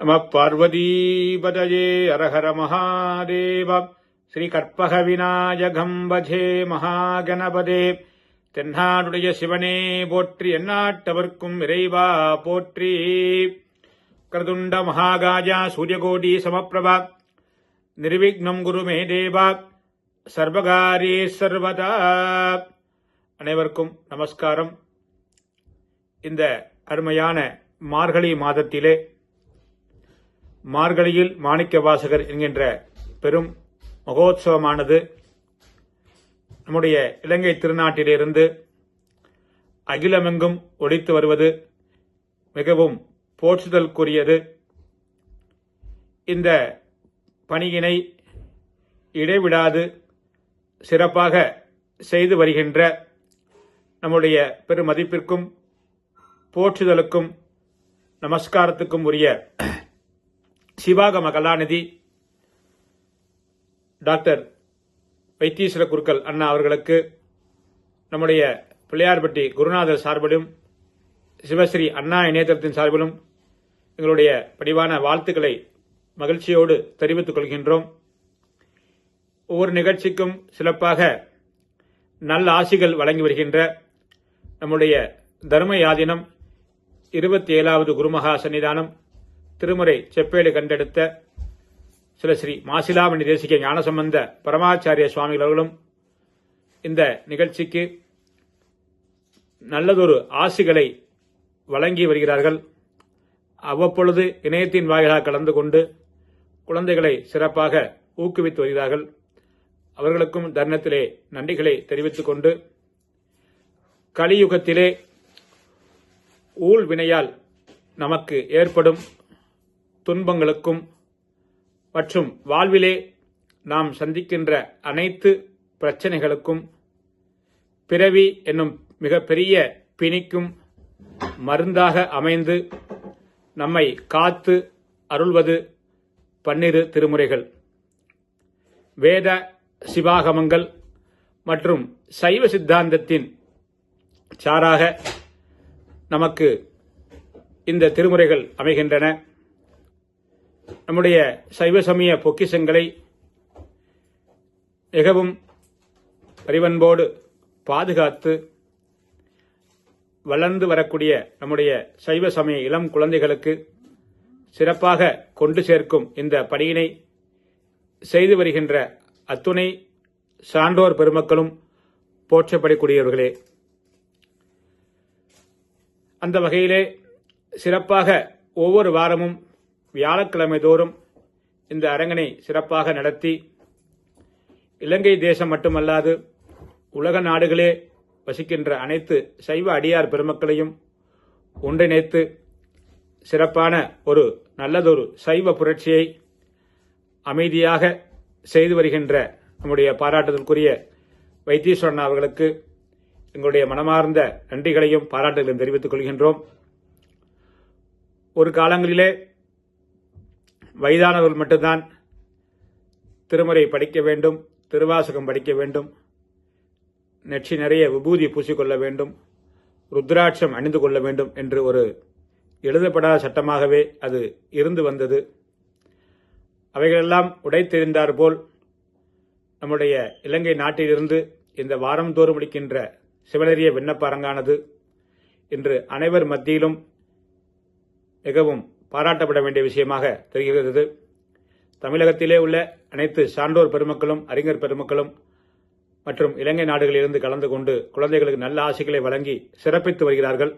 நம பார்வதீபதயே அரஹர மகாதேவ. ஸ்ரீகற்பக விநாயகம் பஜே மகாகணபதே. தென்னாடுடைய சிவனே போற்றி எந்நாட்டவர்க்கும் இறைவா போற்றி. கிரதுண்ட மகாகாஜா சூரியகோடி சமப்பிரபா. நிர்விக்னம் குரு மே தேவா. சர்வகாரி சர்வதா. அனைவருக்கும் நமஸ்காரம். இந்த அருமையான மார்கழி மாதத்திலே மார்கழியில் மாணிக்க வாசகர் என்கின்ற பெரும் மகோத்சவமானது நம்முடைய இலங்கை திருநாட்டிலிருந்து அகிலமெங்கும் ஒழித்து வருவது மிகவும் போற்றுதலுக்குரியது இந்த பணியினை இடைவிடாது சிறப்பாக செய்து வருகின்ற நம்முடைய பெருமதிப்பிற்கும் போற்றுதலுக்கும் நமஸ்காரத்துக்கும் உரிய சிவாகம கலாநிதி டாக்டர் வைத்தீஸ்வர குருக்கள் அண்ணா அவர்களுக்கு நம்முடைய பிள்ளையார்பட்டி குருநாதர் சார்பிலும் சிவஸ்ரீ அண்ணா இணையதளத்தின் சார்பிலும் எங்களுடைய படிவான வாழ்த்துக்களை மகிழ்ச்சியோடு தெரிவித்துக் கொள்கின்றோம். ஒவ்வொரு நிகழ்ச்சிக்கும் சிறப்பாக நல்ல ஆசிகள் வழங்கி வருகின்ற நம்முடைய தர்ம யாதினம் இருபத்தி ஏழாவது குருமகா சன்னிதானம் திருமுறை செப்பேடு கண்டெடுத்த சில ஸ்ரீ மாசிலாமணி தேசிக ஞானசம்பந்த பரமாச்சாரிய சுவாமிகள் அவர்களும் இந்த நிகழ்ச்சிக்கு நல்லதொரு ஆசிகளை வழங்கி வருகிறார்கள். அவ்வப்பொழுது இணையத்தின் வாயிலாக கலந்து கொண்டு குழந்தைகளை சிறப்பாக ஊக்குவித்து வருகிறார்கள். அவர்களுக்கும் தருணத்திலே நன்றிகளை தெரிவித்துக் கொண்டு கலியுகத்திலே ஊழ் வினையால் நமக்கு ஏற்படும் துன்பங்களுக்கும் மற்றும் வாழ்விலே நாம் சந்திக்கின்ற அனைத்து பிரச்சனைகளுக்கும் பிறவி என்னும் மிகப்பெரிய பிணிக்கும் மருந்தாக அமைந்து நம்மை காத்து அருள்வது பன்னிரு திருமுறைகள். வேத சிவாகமங்கள் மற்றும் சைவ சித்தாந்தத்தின் சாராக நமக்கு இந்த திருமுறைகள் அமைகின்றன. நம்முடைய சைவ சமய பொக்கிஷங்களை மிகவும் பரிவன்போடு பாதுகாத்து வளர்ந்து வரக்கூடிய நம்முடைய சைவ சமய இளம் குழந்தைகளுக்கு சிறப்பாக கொண்டு சேர்க்கும் இந்த பணியினை செய்து வருகின்ற அத்துணை சான்றோர் பெருமக்களும் போற்றப்படக்கூடியவர்களே. அந்த வகையிலே சிறப்பாக ஒவ்வொரு வாரமும் வியாழக்கிழமை தோறும் இந்த அரங்கனை சிறப்பாக நடத்தி இலங்கை தேசம் மட்டுமல்லாது உலக நாடுகளே வசிக்கின்ற அனைத்து சைவ அடியார் பெருமக்களையும் ஒன்றிணைத்து சிறப்பான ஒரு நல்லதொரு சைவ புரட்சியை அமைதியாக செய்து வருகின்ற நம்முடைய பாராட்டுதலுக்குரிய வைத்தீஸ்வரன் அவர்களுக்கு எங்களுடைய மனமார்ந்த நன்றிகளையும் பாராட்டுகளையும் தெரிவித்துக் கொள்கின்றோம். ஒரு காலங்களிலே வயதானவர்கள் மட்டும்தான் திருமுறை படிக்க வேண்டும் திருவாசகம் படிக்க வேண்டும் நெற்றி நிறைய விபூதி பூசிக்கொள்ள வேண்டும் ருத்ராட்சம் அணிந்து கொள்ள வேண்டும் என்று ஒரு எழுதப்படாத சட்டமாகவே அது இருந்து வந்தது. அவைகளெல்லாம் உடைத்தெறிந்தார் போல் நம்முடைய இலங்கை நாட்டிலிருந்து இந்த வாரம் தோறும் முடிக்கின்ற சிவனறிய விண்ணப்ப அரங்கானது இன்று அனைவர் மத்தியிலும் மிகவும் பாராட்டப்பட வேண்டிய விஷயமாக தெரிகிறது. தமிழகத்திலே உள்ள அனைத்து சான்றோர் பெருமக்களும் அறிஞர் பெருமக்களும் மற்றும் இலங்கை நாடுகளிலிருந்து கலந்து கொண்டு குழந்தைகளுக்கு நல்ல ஆசைகளை வழங்கி சிறப்பித்து வருகிறார்கள்.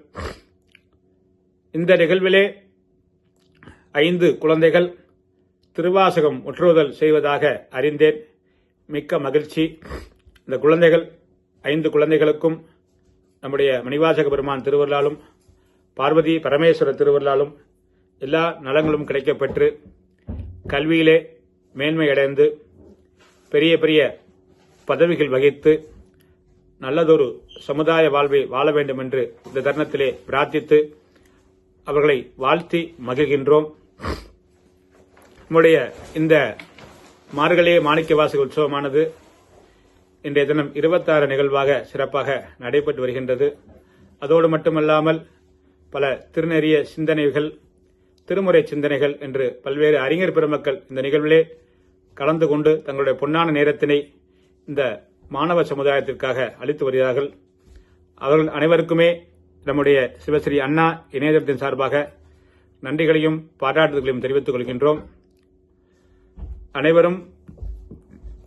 இந்த நிகழ்விலே ஐந்து குழந்தைகள் திருவாசகம் முற்றுவதல் செய்வதாக அறிந்தேன். மிக்க மகிழ்ச்சி. இந்த குழந்தைகள் ஐந்து குழந்தைகளுக்கும் நம்முடைய மணிவாசக பெருமான் திருவருளாலும் பார்வதி பரமேஸ்வரர் திருவருளாலும் எல்லா நலங்களும் கிடைக்கப்பெற்று கல்வியிலே மேன்மையடைந்து பெரிய பெரிய பதவிகள் வகித்து நல்லதொரு சமுதாய வாழ்வை வாழ வேண்டும் என்று இந்த தருணத்திலே பிரார்த்தித்து அவர்களை வாழ்த்தி மகிழ்கின்றோம். நம்முடைய இந்த மார்கழிய மாணிக்கவாசக உற்சவமானது இன்றைய தினம் இருபத்தாறு நிகழ்வாக சிறப்பாக நடைபெற்று வருகின்றது. அதோடு மட்டுமல்லாமல் பல திருநெறிய சிந்தனைகள் திருமுறை சிந்தனைகள் என்று பல்வேறு அறிஞர் பெருமக்கள் இந்த நிகழ்விலே கலந்து கொண்டு தங்களுடைய பொன்னான நேரத்தினை இந்த மாணவ சமுதாயத்திற்காக அளித்து வருகிறார்கள். அவர்கள் அனைவருக்குமே நம்முடைய சிவஸ்ரீ அண்ணா இணையதளத்தின் சார்பாக நன்றிகளையும் பாராட்டுதல்களையும் தெரிவித்துக் கொள்கின்றோம். அனைவரும்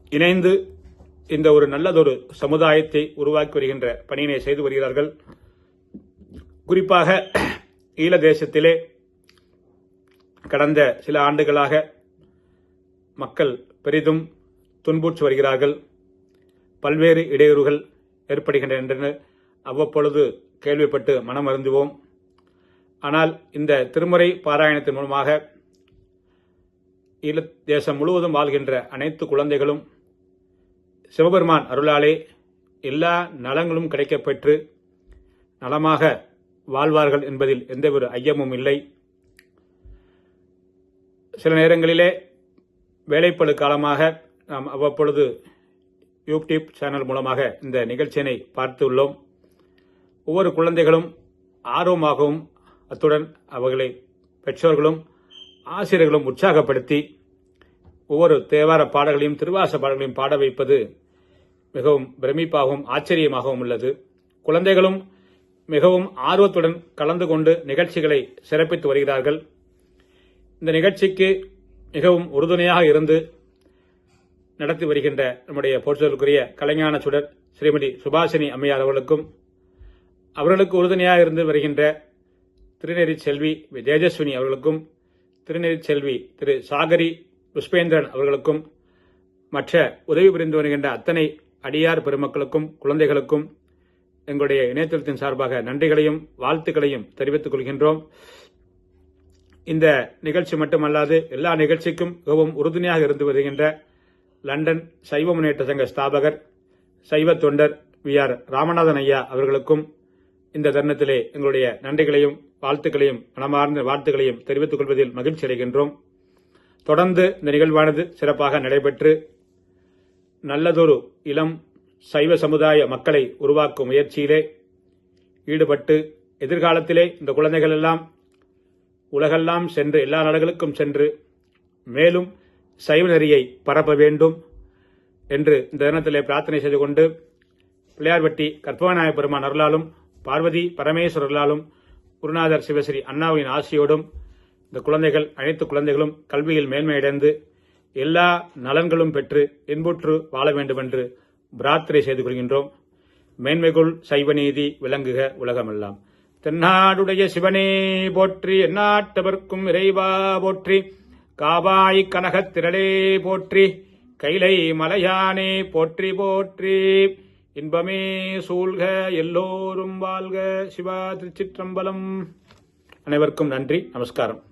இணைந்து இந்த ஒரு நல்லதொரு சமுதாயத்தை உருவாக்கி வருகின்ற பணியினை செய்து வருகிறார்கள். குறிப்பாக ஈழ தேசத்திலே கடந்த சில ஆண்டுகளாக மக்கள் பெரிதும் துன்புற்று வருகிறார்கள். பல்வேறு இடையூறுகள் ஏற்படுகின்றன. என்று அவ்வப்பொழுது கேள்விப்பட்டு மனம் அருந்துவோம் ஆனால் இந்த திருமுறை பாராயணத்தின் மூலமாக ஈழ தேசம் முழுவதும் வாழ்கின்ற அனைத்து குழந்தைகளும் சிவபெருமான் அருளாலே எல்லா நலங்களும் கிடைக்கப்பெற்று நலமாக வாழ்வார்கள் என்பதில் எந்தவொரு ஐயமும் இல்லை. சில நேரங்களிலே வேலைப்பழு காலமாக நாம் அவ்வப்பொழுது யூடியூப் சேனல் மூலமாக இந்த நிகழ்ச்சியினை பார்த்துள்ளோம். ஒவ்வொரு குழந்தைகளும் ஆர்வமாகவும் அத்துடன் அவர்களை பெற்றோர்களும் ஆசிரியர்களும் உற்சாகப்படுத்தி ஒவ்வொரு தேவார பாடல்களையும் திருவாச பாடல்களையும் பாட வைப்பது மிகவும் பிரமிப்பாகவும் ஆச்சரியமாகவும் உள்ளது. குழந்தைகளும் மிகவும் ஆர்வத்துடன் கலந்து கொண்டு நிகழ்ச்சிகளை சிறப்பித்து வருகிறார்கள். இந்த நிகழ்ச்சிக்கு மிகவும் உறுதுணையாக இருந்து நடத்தி வருகின்ற நம்முடைய போற்றுதலுக்குரிய கலைஞான சுடர் ஸ்ரீமதி சுபாஷினி அம்மையார் அவர்களுக்கும் அவர்களுக்கு உறுதுணையாக இருந்து வருகின்ற திருநெறி செல்வி தேஜஸ்வினி அவர்களுக்கும் திருநெறி செல்வி திரு சாகரி புஷ்பேந்திரன் அவர்களுக்கும் மற்ற உதவி புரிந்து வருகின்ற அத்தனை அடியார் பெருமக்களுக்கும் குழந்தைகளுக்கும் எங்களுடைய இணையதளத்தின் சார்பாக நன்றிகளையும் வாழ்த்துக்களையும் தெரிவித்துக் கொள்கின்றோம். இந்த நிகழ்ச்சி மட்டுமல்லாது எல்லா நிகழ்ச்சிக்கும் மிகவும் உறுதுணையாக இருந்து வருகின்ற லண்டன் சைவ முன்னேற்ற சங்க ஸ்தாபகர் சைவ தொண்டர் வி. ஆர். ராமநாதன் ஐயா அவர்களுக்கும் இந்த தருணத்திலே எங்களுடைய நன்றிகளையும் வாழ்த்துக்களையும் மனமார்ந்த வாழ்த்துக்களையும் தெரிவித்துக் கொள்வதில் மகிழ்ச்சி அடைகின்றோம். தொடர்ந்து இந்த நிகழ்வானது சிறப்பாக நடைபெற்று நல்லதொரு இளம் சைவ சமுதாய மக்களை உருவாக்கும் முயற்சியிலே ஈடுபட்டு எதிர்காலத்திலே இந்த குழந்தைகள் எல்லாம் உலகெல்லாம் சென்று எல்லா நாடுகளுக்கும் சென்று மேலும் சைவ நெறியை பரப்ப வேண்டும் என்று இந்த தினத்திலே பிரார்த்தனை செய்து கொண்டு பிள்ளையார்பட்டி கற்பவநாய பெருமான் அருளாலும் பார்வதி பரமேஸ்வரர்களாலும் குருநாதர் சிவஸ்ரீ அண்ணாவின் ஆசியோடும் இந்த குழந்தைகள் அனைத்து குழந்தைகளும் கல்வியில் மேன்மையடைந்து எல்லா நலன்களும் பெற்று இன்புற்று வாழ வேண்டும் என்று பிரார்த்தனை செய்து கொள்கின்றோம். மேன்மைகுள் சைவநீதி விளங்குக உலகமெல்லாம். தென்னாடுடைய சிவனே போற்றி எந்நாட்டவர்க்கும் இறைவா போற்றி காவாய் கனகத் திரளே போற்றி கைலை மலையானே போற்றி போற்றி. இன்பமே சூழ்க எல்லோரும் வாழ்க. சிவா திருச்சிற்றம்பலம். அனைவருக்கும் நன்றி நமஸ்காரம்.